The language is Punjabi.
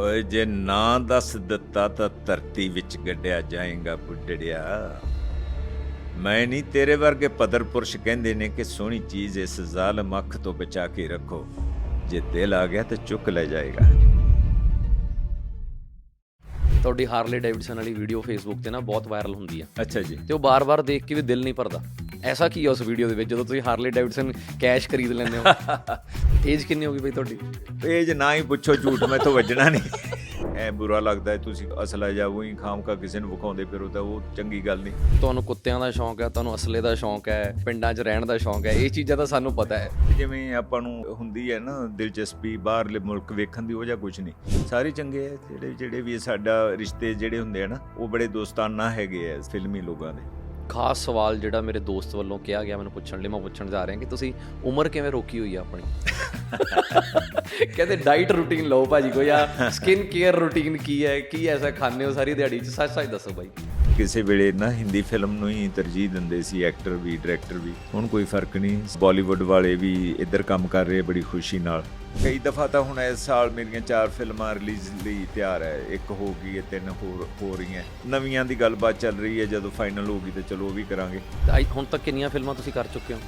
ਓਏ ਜੇ ਨਾ ਦੱਸ ਦਿੱਤਾ ਤਾਂ ਧਰਤੀ ਵਿੱਚ ਗੱਡਿਆ ਜਾਏਗਾ ਬੁੱਢੜਿਆ। ਮੈਂ ਨਹੀਂ ਤੇਰੇ ਵਰਗੇ ਪਦਰ ਪੁਰਸ਼ ਕਹਿੰਦੇ ਨੇ ਕਿ ਸੋਹਣੀ ਚੀਜ਼ ਇਸ ਜ਼ਾਲਮ ਅੱਖ ਤੋਂ ਬਚਾ ਕੇ ਰੱਖੋ। ਜੇ ਦਿਲ ਆ ਗਿਆ ਤਾਂ ਚੁੱਕ ਲੈ ਜਾਏਗਾ। ਤੁਹਾਡੀ ਹਾਰਲੇ ਡੇਵਿਡਸਨ ਵਾਲੀ ਵੀਡੀਓ ਫੇਸਬੁੱਕ ਤੇ ਨਾ ਬਹੁਤ ਵਾਇਰਲ ਹੁੰਦੀ ਆ। ਅੱਛਾ ਜੀ। ਤੇ ਉਹ ਬਾਰ-ਬਾਰ ਦੇਖ ਕੇ ਵੀ ਦਿਲ ਨਹੀਂ ਭਰਦਾ। ਐਸਾ ਕੀ ਆ ਉਸ ਵੀਡੀਓ ਦੇ ਵਿੱਚ ਜਦੋਂ ਤੁਸੀਂ ਹਾਰਲੇ ਡੇਵਿਡਸਨ ਕੈਸ਼ ਖਰੀਦ ਲੈਂਦੇ ਹੋ? ਏਜ ਕਿੰਨੀ ਹੋ ਗਈ ਬਈ ਤੁਹਾਡੀ? ਇਹ ਜੇ ਨਾ ਹੀ ਪੁੱਛੋ ਝੂਠ ਮੈਂ ਤੋਂ ਵੱਜਣਾ ਨਹੀਂ। ਐ ਬੁਰਾ ਲੱਗਦਾ ਹੈ ਤੁਸੀਂ ਅਸਲਾ ਜਾਵੋ ਹੀ ਖਾਮਕਾ ਕਿਸੇ ਨੂੰ ਵਿਖਾਉਂਦੇ ਫਿਰੋ ਤਾਂ ਉਹ ਚੰਗੀ ਗੱਲ ਨਹੀਂ। ਤੁਹਾਨੂੰ ਕੁੱਤਿਆਂ ਦਾ ਸ਼ੌਂਕ ਹੈ ਤੁਹਾਨੂੰ ਅਸਲੇ ਦਾ ਸ਼ੌਂਕ ਹੈ ਪਿੰਡਾਂ 'ਚ ਰਹਿਣ ਦਾ ਸ਼ੌਂਕ ਹੈ ਇਹ ਚੀਜ਼ਾਂ ਤਾਂ ਸਾਨੂੰ ਪਤਾ ਹੈ। ਜਿਵੇਂ ਆਪਾਂ ਨੂੰ ਹੁੰਦੀ ਹੈ ਨਾ ਦਿਲਚਸਪੀ ਬਾਹਰਲੇ ਮੁਲਕ ਵੇਖਣ ਦੀ ਉਹ ਜਾਂ ਕੁਝ ਨਹੀਂ। ਸਾਰੇ ਚੰਗੇ ਆ ਜਿਹੜੇ ਜਿਹੜੇ ਵੀ ਸਾਡਾ ਰਿਸ਼ਤੇ ਜਿਹੜੇ ਹੁੰਦੇ ਆ ਨਾ ਉਹ ਬੜੇ ਦੋਸਤਾਨਾ ਹੈਗੇ ਆ ਫਿਲਮੀ ਲੋਕਾਂ ਦੇ। ਖਾਸ ਸਵਾਲ ਜਿਹੜਾ ਮੇਰੇ ਦੋਸਤ ਵੱਲੋਂ ਕਿਹਾ ਗਿਆ ਮੈਨੂੰ ਪੁੱਛਣ ਲਈ ਮੈਂ ਪੁੱਛਣ ਜਾ ਰਿਹਾ ਕਿ ਤੁਸੀਂ ਉਮਰ ਕਿਵੇਂ ਰੋਕੀ ਹੋਈ ਆ ਆਪਣੀ? ਕਹਿੰਦੇ ਡਾਈਟ ਰੂਟੀਨ ਲਓ ਭਾਜੀ ਕੋਈ ਆ ਸਕਿਨ ਕੇਅਰ ਰੂਟੀਨ ਕੀ ਹੈ ਕੀ ਐਸਾ ਖਾਂਦੇ ਹੋ ਸਾਰੀ ਦਿਹਾੜੀ? 'ਚ ਸੱਚ ਸੱਚ ਦੱਸੋ ਬਾਈ ਕਿਸੇ ਵੇਲੇ ਨਾ ਹਿੰਦੀ ਫਿਲਮ ਨੂੰ ਹੀ ਤਰਜੀਹ ਦਿੰਦੇ ਸੀ ਐਕਟਰ ਵੀ ਡਾਇਰੈਕਟਰ ਵੀ। ਹੁਣ ਕੋਈ ਫ਼ਰਕ ਨਹੀਂ ਬਾਲੀਵੁੱਡ ਵਾਲੇ ਵੀ ਇੱਧਰ ਕੰਮ ਕਰ ਰਹੇ ਬੜੀ ਖੁਸ਼ੀ ਨਾਲ। ਕਈ ਦਫਾ ਤਾਂ ਹੁਣ ਇਸ ਸਾਲ ਮੇਰੀਆਂ ਚਾਰ ਫਿਲਮਾਂ ਰਿਲੀਜ਼ ਲਈ ਤਿਆਰ ਹੈ। ਇੱਕ ਹੋ ਗਈ ਹੈ, ਤਿੰਨ ਹੋਰ ਹੋ ਰਹੀਆਂ। ਨਵੀਆਂ ਦੀ ਗੱਲਬਾਤ ਚੱਲ ਰਹੀ ਹੈ। ਜਦੋਂ ਫਾਈਨਲ ਹੋ ਗਈ ਤਾਂ ਚਲੋ ਉਹ ਵੀ ਕਰਾਂਗੇ। ਤਾਂ ਹੁਣ ਤੱਕ ਕਿੰਨੀਆਂ ਫਿਲਮਾਂ ਤੁਸੀਂ ਕਰ ਚੁੱਕੇ ਹੋ?